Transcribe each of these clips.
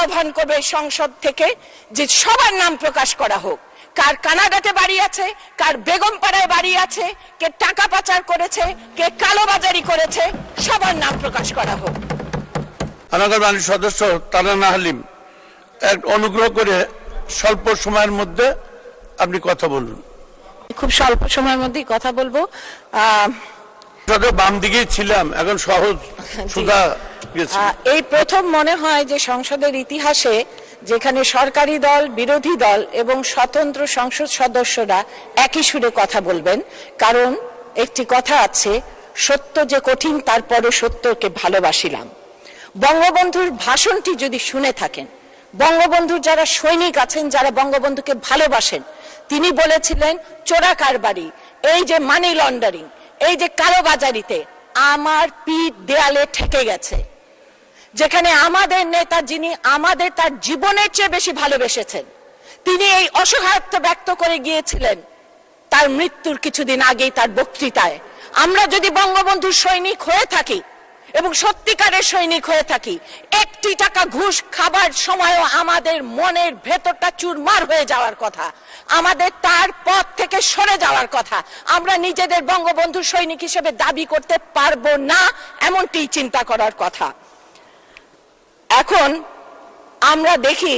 আহ্বান করবে সংসদ থেকে যে সবার নাম প্রকাশ করা হোক। কার কানাডাতে বাড়ি আছে কার বেগমপাড়ায় বাড়ি আছে কে টাকা পাচার করেছে কে কালোবাজারি করেছে সবার নাম প্রকাশ করা হোক। আনাগার বাণী সদস্য তারানা হালিম এক অনুগ্রহ করে স্বল্প সময়ের মধ্যে আপনি কথা বলুন। খুব স্বল্প সময়ের মধ্যেই কথা বলব। আহ, যত বাম দিকেই ছিলাম এখন সহজ আহ, এই প্রথম মনে হয় যে সংসদের ইতিহাসে যেখানে সরকারি দল, বিরোধী দল এবং স্বতন্ত্র সংসদ সদস্যরা একই সুরে কথা বলবেন, কারণ একটি কথা আছে, সত্য যে কঠিন তারপরে সত্যকে ভালোবাসিলাম। বঙ্গবন্ধুর ভাষণটি যদি শুনে থাকেন, বঙ্গবন্ধুর যারা সৈনিক আছেন, যারা বঙ্গবন্ধুকে ভালোবাসেন, তিনি বলেছিলেন, চোরা কারবারি, এই যে মানি লন্ডারিং এই যে কালোবাজারিতে আমার পিঠ দেয়ালে ঠেকে গেছে। যেখানে আমাদের নেতা যিনি আমাদের তার জীবনের চেয়ে বেশি ভালোবেসেছেন, তিনি এই অসহায়ত্ব ব্যক্ত করে গিয়েছিলেন। তার মৃত্যুর কিছুদিন আগেই তার বক্তৃতায় আমরা যদি বঙ্গবন্ধুর সৈনিক হয়ে থাকি এবং সত্যিকারের সৈনিক হয়ে থাকি, একটি টাকা ঘুষ খাবার সময়ও আমাদের মনের ভেতরটা চুরমার হয়ে যাওয়ার কথা, আমাদের তার পথ থেকে সরে যাওয়ার কথা, আমরা নিজেদের বঙ্গবন্ধুর সৈনিক হিসেবে দাবি করতে পারব না, এমনটি চিন্তা করার কথা। এখন আমরা দেখি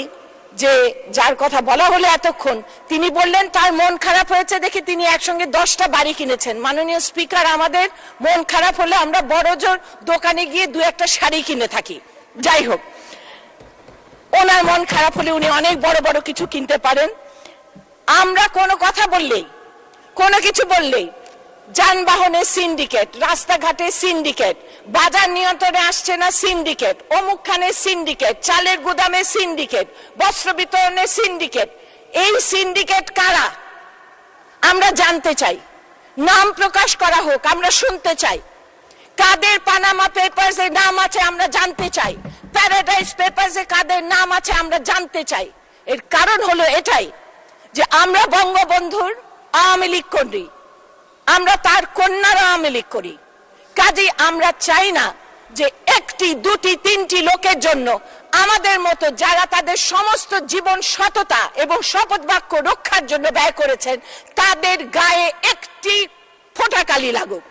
যে যার কথা বলা হলো এতক্ষণ, তিনি বললেন, তার মন খারাপ হয়েছে দেখে তিনি একসঙ্গে দশটা বাড়ি কিনেছেন। মাননীয় স্পিকার, আমাদের মন খারাপ হলে আমরা বড় জোর দোকানে গিয়ে দু একটা শাড়ি কিনে থাকি। যাই হোক, ওনার মন খারাপ হলে উনি অনেক বড় বড় কিছু কিনতে পারেন। আমরা কোনো কথা বললেই, কোনো কিছু বললেই যানবাহনের সিন্ডিকেট, রাস্তাঘাটে সিন্ডিকেট, বাজার নিয়ন্ত্রণে আসছে না সিন্ডিকেট, অমুকখানে সিন্ডিকেট, চালের গুদামে সিন্ডিকেট, বস্ত্র বিতরণের সিন্ডিকেট। এই সিন্ডিকেট কারা? আমরা জানতে চাই। নাম প্রকাশ করা হোক, আমরা শুনতে চাই। কাদের পানামা পেপারস এর নাম আছে, আমরা জানতে চাই। প্যারাডাইস পেপারস এ কাদের নাম আছে, আমরা জানতে চাই। এর কারণ হলো এটাই, যে আমরা বঙ্গবন্ধুর আওয়ামী লীগ করি আমরা তার কন্যার আওয়ামী লীগ করি। কাজেই আমরা চাই না যে একটি, দুটি, তিনটি লোকের জন্য আমাদের মতো যারা তাদের সমস্ত জীবন সততা এবং শপথ বাক্য রক্ষার জন্য ব্যয় করেছেন, তাদের গায়ে একটি ফোটাকালি লাগুক।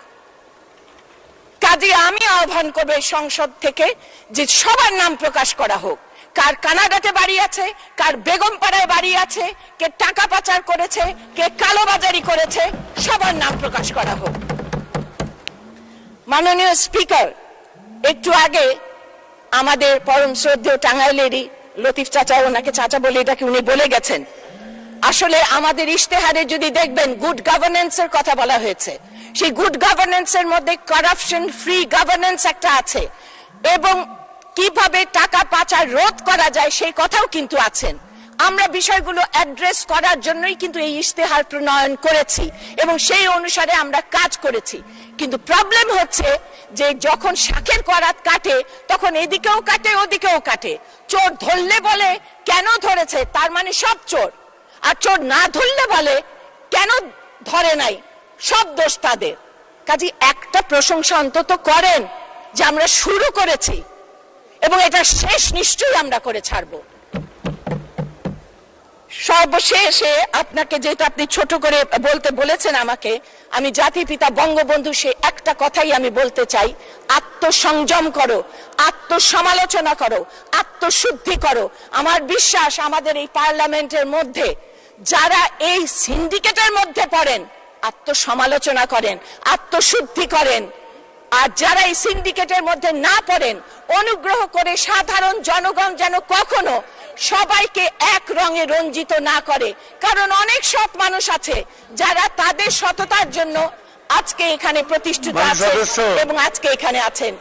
কাজে আমি আহ্বান করব সংসদ থেকে যে সবার নাম প্রকাশ করা হোক। কার কানাডাতে বাড়ি আছে, কার বেগমপাড়ায় বাড়ি আছে, কে টাকা পাচার করেছে, কে কালোবাজারি করেছে, সবার নাম প্রকাশ করা হোক। মাননীয় স্পিকার, একটু আগে আমাদের পরম শ্রদ্ধেয় টাঙ্গাইলেরই লতিফ চাচা, ওনাকে চাচা বলে এটাকে উনি বলে গেছেন। আসলে আমাদের ইশতেহারে যদি দেখবেন গুড গভর্নেন্স এর কথা বলা হয়েছে। সেই গুড গভর্নেন্স এর মধ্যে করাপশন ফ্রি গভর্নেন্স একটা আছে। এবং কীভাবে টাকা পাচার রোধ করা যায় সেই কথাও কিন্তু আছেন। আমরা বিষয়গুলো অ্যাড্রেস করার জন্যই কিন্তু এই ইশতেহার প্রণয়ন করেছি এবং সেই অনুসারে আমরা কাজ করেছি। কিন্তু প্রবলেম হচ্ছে যে যখন শাখের করাত কাটে, তখন এদিকেও কাটে, ওদিকেও কাটে। চোর ধরলে বলে, কেন ধরেছে? তার মানে সব চোর। আর চোর না ধরলে বলে, কেন ধরে নাই? সব দোষ তাদের। কাজে একটা প্রশংসা অন্তত করেন যে আমরা শুরু করেছি। এবং এটা শেষ নিশ্চয়ই আমরা করে ছাড়বো। সর্বশেষে আপনাকে যেটা আপনি ছোট করে বলতে বলেছেন আমাকে, আমি জাতির পিতা, বঙ্গবন্ধু, সে একটা কথাই আমি বলতে চাই। আত্মসংযম করো, আত্মসমালোচনা করো, আত্মশুদ্ধি করো। আমার বিশ্বাস, আমাদের এই পার্লামেন্টের মধ্যে যারা এই সিন্ডিকেটের মধ্যে পড়েন, আত্মসমালোচনা করেন, আত্মশুদ্ধি করেন। আর যারা এই সিন্ডিকেটের মধ্যে না পড়েন অনুগ্রহ করে সাধারণ জনগণ যেন কখনো সবাইকে এক রঙে রঞ্জিত না করে। কারণ অনেক সৎ মানুষ আছে যারা তাদের সততার জন্য আজকে এখানে প্রতিষ্ঠিত আছেন আছে এবং আজকে এখানে আছেন।